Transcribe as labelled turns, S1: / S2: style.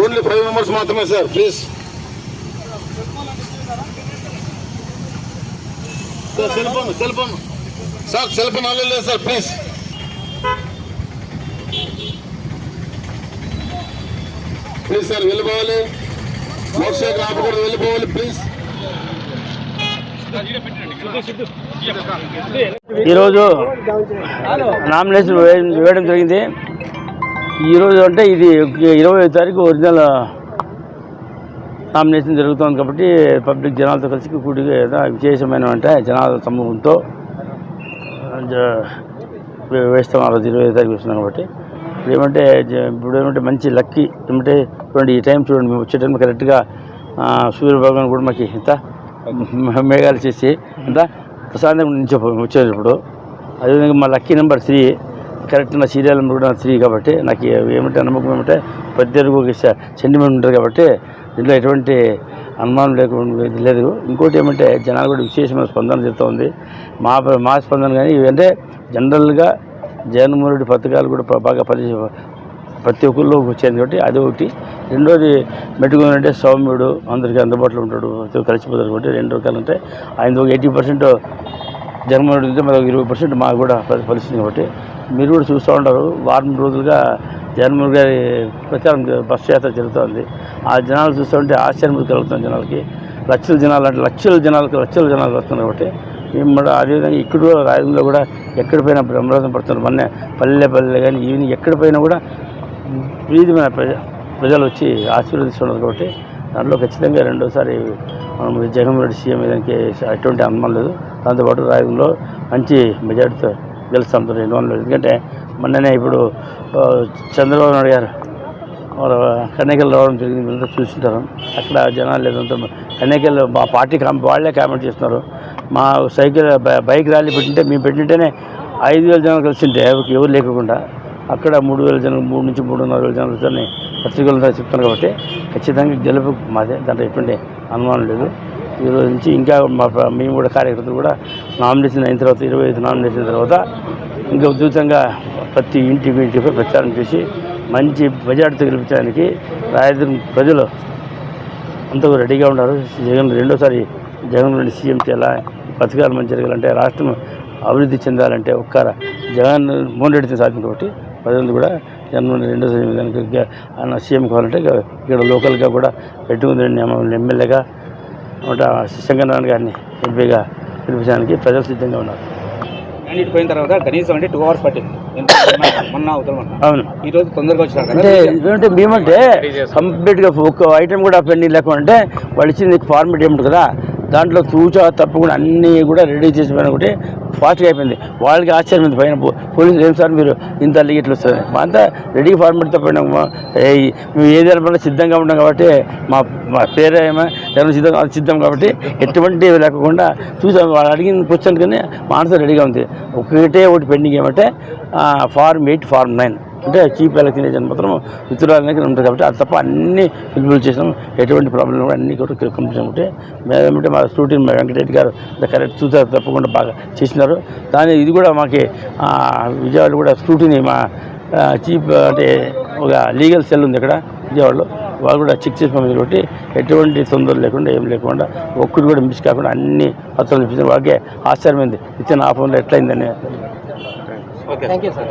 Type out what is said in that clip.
S1: Only five members మాత్రమే sir please sir cell phone cell phone sir cell phone అవ్వలేదు లేదు sir please please sir వెళ్ళిపోవాలి. Motor ఆపకూడదు వెళ్ళిపోవాలి ప్లీజ్
S2: ఈరోజు నామినేషన్ వేయ- వేయడం జరిగింది. ఈరోజు అంటే ఇది ఇరవై తారీఖు ఒరిజినల్ నామినేషన్ జరుగుతుంది కాబట్టి పబ్లిక్ జనాలతో కలిసి కూడిగా విశేషమైన అంటే జనాల సమూహంతో వేస్తాం ఆ రోజు ఇరవై తారీఖు వస్తున్నాం కాబట్టి. ఏమంటే ఇప్పుడు ఏమంటే మంచి లక్కీ ఏమంటే చూడండి ఈ టైం చూడండి మేము వచ్చే టైం కరెక్ట్గా సూర్యభగవాన్ కూడా మాకు ఇంత మేఘాలు చేసి అంత ప్రశాంతంగా నుంచి వచ్చేది ఇప్పుడు అదేవిధంగా మా లక్కీ నెంబర్ త్రీ కరెక్ట్ నా సీరియల్ నెంబర్ కూడా త్రీ కాబట్టి నాకు ఏమంటే నమ్మకం ఏమంటే ప్రత్యేక ఒక సెంటిమెంట్ ఉంటుంది కాబట్టి దీంట్లో ఎటువంటి అనుమానం లేకుండా ఇది లేదు. ఇంకోటి ఏమంటే జనాలు కూడా విశేషమైన స్పందన జరుగుతుంది మా మా స్పందన కానీ ఇవంటే జనరల్గా జగన్మోహన్ రెడ్డి పథకాలు కూడా బాగా పని ప్రతి ఒక్కరిలోకి వచ్చింది కాబట్టి అది ఒకటి. రెండోది మెట్టుకుని అంటే సౌమ్యుడు అందరికీ అందుబాటులో ఉంటాడు ప్రతి కలిసిపోతారు కాబట్టి రెండు రకాలు ఆయన ఒక ఎయిటీ పర్సెంట్ జగన్మోహన్ రెడ్డి ఉంటే ఇరవై పర్సెంట్ మాకు కూడా ఫలిస్తుంది కాబట్టి మీరు కూడా చూస్తూ ఉంటారు. వారం రోజులుగా జగన్మోహన్ గారి ప్రచారం బస్సు యాత్ర జరుగుతుంది. ఆ జనాలు చూస్తూ ఉంటే ఆశ్చర్యం కలుగుతుంది జనాలకి. లక్షల జనాలు అంటే లక్షల జనాలకు లక్షల జనాలు వస్తున్నారు కాబట్టి మళ్ళీ అదేవిధంగా ఇక్కడ కూడా రాయలంలో కూడా ఎక్కడ పోయినా బ్రహ్మరథం పడుతున్నారు మొన్న పల్లె పల్లె కానీ ఈవినింగ్ ఎక్కడ పోయినా కూడా వివిధమైన ప్రజ ప్రజలు వచ్చి ఆశీర్వదిస్తున్నారు కాబట్టి దాంట్లో ఖచ్చితంగా రెండోసారి మనం జగన్మోహన్ రెడ్డి సీఎం దానికి ఎటువంటి అనుమానం లేదు. దాంతోపాటు రాయలంలో మంచి మెజార్టీతో గెలుస్తాం రెండు వందలు ఎందుకంటే మొన్ననే ఇప్పుడు చంద్రబాబు నాయుడు గారు వాళ్ళ రావడం జరిగింది. మీరు చూస్తుంటారు. అక్కడ జనాలు లేదంతా కన్నికలు మా పార్టీ కాం వాళ్ళే కామెంట్ చేస్తున్నారు. మా సైకిల్ బై- బైక్ ర్యాలీ పెట్టింటే మేము పెట్టింటేనే ఐదు వేల జనాలు కలిసింటే ఎవరు లేకుండా. అక్కడ మూడు వేల జనం మూడు నుంచి మూడున్నర వేల జనాలు వచ్చారని పత్రికలు చెప్తున్నారు కాబట్టి ఖచ్చితంగా గెలుపు మాదే. దాంట్లో ఎటువంటి అనుమానం లేదు. ఈరోజు నుంచి ఇంకా మా మేము కూడా కార్యకర్తలు కూడా నామినేషన్ అయిన తర్వాత ఇరవై ఐదు నామినేషన్ తర్వాత ఇంకా ఉద్యుతంగా ప్రతి ఇంటికి ఇంటికి ప్రచారం చేసి మంచి మెజార్టీతో గెలిపించడానికి రాయదుర్గం ప్రజలు అంతా రెడీగా ఉన్నారు. జగన్ రెండోసారి జగన్ రెడ్డి సీఎం చేయాలా? పథకాలు మంచి జరగాలంటే రాష్ట్రం అభివృద్ధి చెందాలంటే ఒక్క జగన్ మోహన్ రెడ్డితో సాధ్యం కాబట్టి ప్రజలు కూడా జగన్మోహన్ రెడ్డి గ- ఆయన సీఎం కావాలంటే ఇక ఇక్కడ లోకల్గా కూడా పెట్టుకుంది ఎమ్మెల్యేగా అంటే శంకరనారాయణ గారిని ఎంపీగా గెలిపించడానికి ప్రజలు సిద్ధంగా ఉన్నారు.
S3: క్యాండిడేట్ పోయిన తర్వాత కనీసం అంటే టూ అవర్స్ పట్టింది. ఎంత మొన్న- మొన్న అవతల మొన్న.
S2: అవును.
S3: ఈ రోజు తొందరగా వచ్చినారు కదా?
S2: అంటే మేమంటే కంప్లీట్గా ఒక ఐటెం కూడా పెండింగ్ లేకుండా అంటే వాళ్ళు ఇచ్చింది ఫార్మేట్ ఏమిటి కదా? దాంట్లో తూచా తప్పకుండా అన్నీ కూడా రెడీ చేసి పోయినా ఒకటి ఫాస్ట్గా అయిపోయింది. వాళ్ళకి ఆశ్చర్యం ఉంది పైన పోలీసులు ఏం సార్ మీరు ఇంత అల్లి ఇట్లా వస్తుంది మా అంతా రెడీ ఫార్మేట్తో పోయినాం మా- మేము ఏదైనా పైన సిద్ధంగా ఉన్నాం కాబట్టి మా మా పేరే ఏమైనా సిద్ధం సిద్ధం కాబట్టి ఎటువంటి లేకుండా చూసాం. వాళ్ళు అడిగిన క్వశ్చన్ కానీ మా ఆన్సర్ రెడీగా ఉంది. ఒకటే ఒకటి పెండింగ్ ఏమంటే ఫార్మ్ ఎయిట్ ఫార్మ్ నైన్ అంటే చీఫ్ ఎలక్షన్ ఏజెంట్ మాత్రం ఉత్తరాలకి ఉంటుంది కాబట్టి అది తప్ప అన్ని ఫిల్ఫిల్ చేసాం ఎటువంటి ప్రాబ్లం కూడా అన్ని కూడా కంప్లీట్ ఉంటే మా స్టూడెంట్ మా వెంకటరెడ్డి గారు కరెక్ట్ చూసారు తప్పకుండా బాగా చేసినారు. దాని ఇది కూడా మాకి ఆ, విజయవాడలో కూడా స్క్రూటీని మా చీఫ్ అంటే ఒక లీగల్ సెల్ ఉంది ఇక్కడ విజయవాడలో. వాళ్ళు కూడా చెక్ చేసి పంపించారు కాబట్టి ఎటువంటి తొందర లేకుండా ఏం లేకుండా ఒక్కటి కూడా మిస్ కాకుండా అన్ని పత్రాలు ఇప్పించారు. వాళ్ళకే ఆశ్చర్యమైంది. ఇచ్చిన ఆ ఫోన్లో ఎట్లయిందని
S3: thank you sir